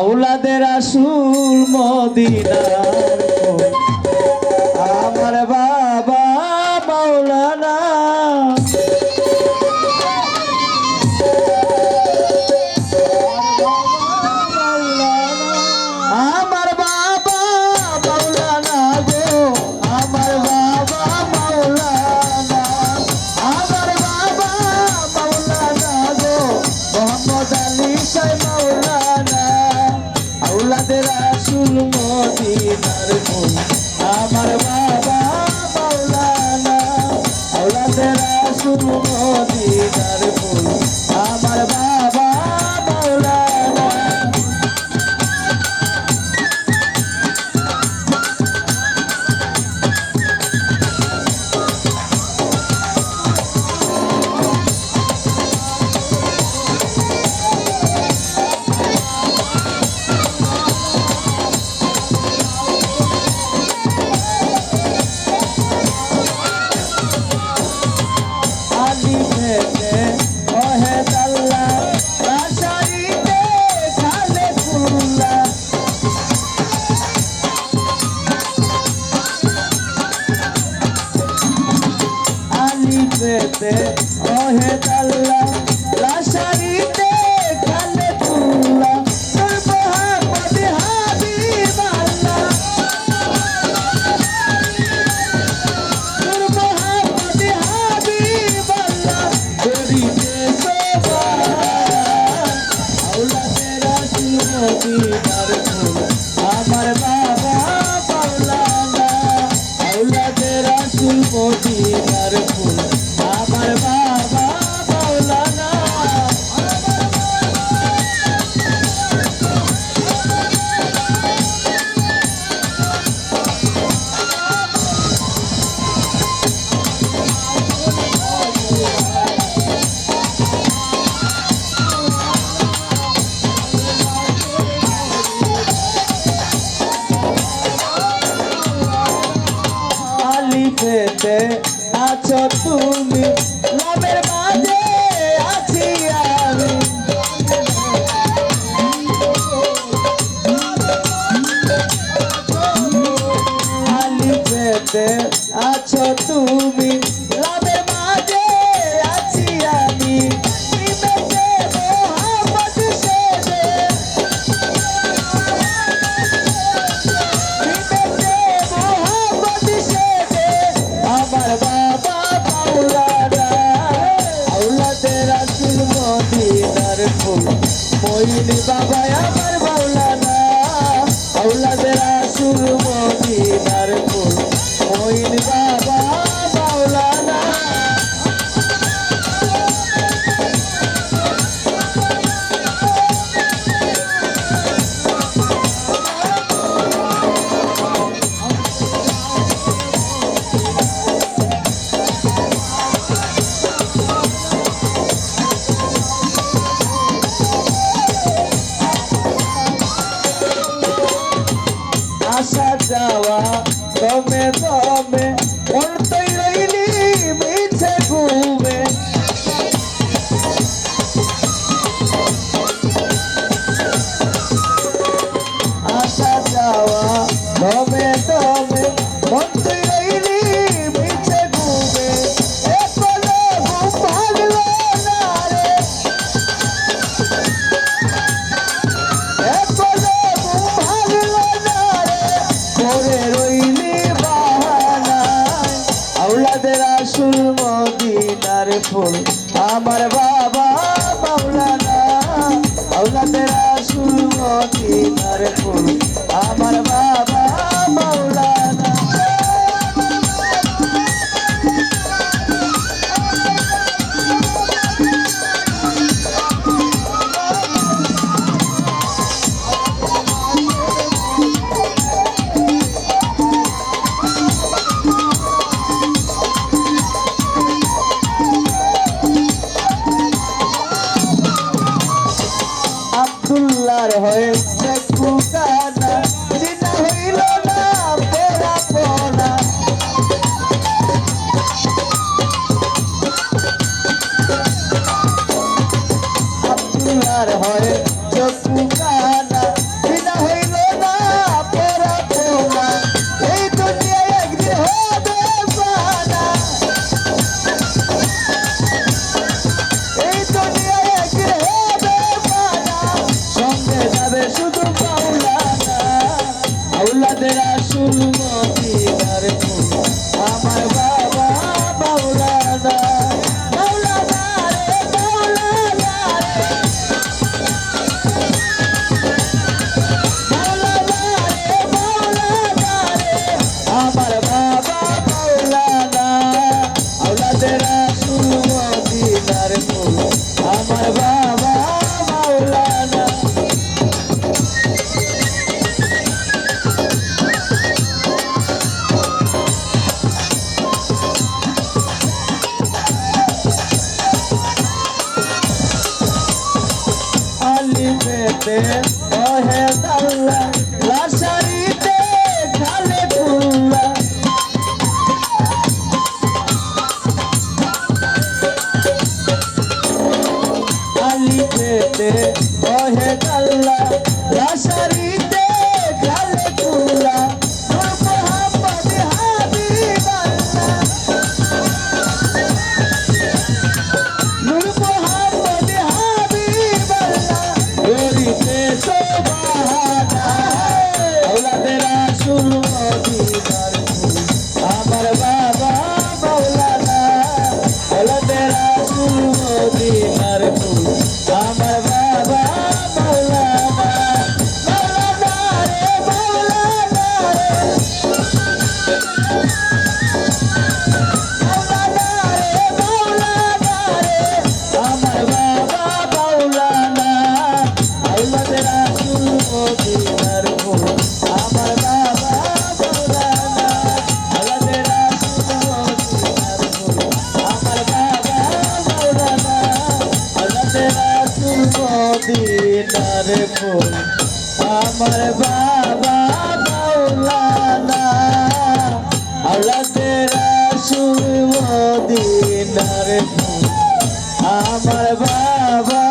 আউলাদের আসুল Medina moilee বাবা আমার মাওলানা আউলাদের আসুর মদিনার Oh. রাসুল মদিনার ফুল। আমার বাবা মাওলা মোল্লার হয়ে শেষ কুকানা জিনা হইল না পরা পরা রাসুল রে ওহে আল্লাহ লাশা দিনার ফুল আমার বাবা মাওলানা আল্লাহ তেরা সুর মদিনার ফুল আমার বাবা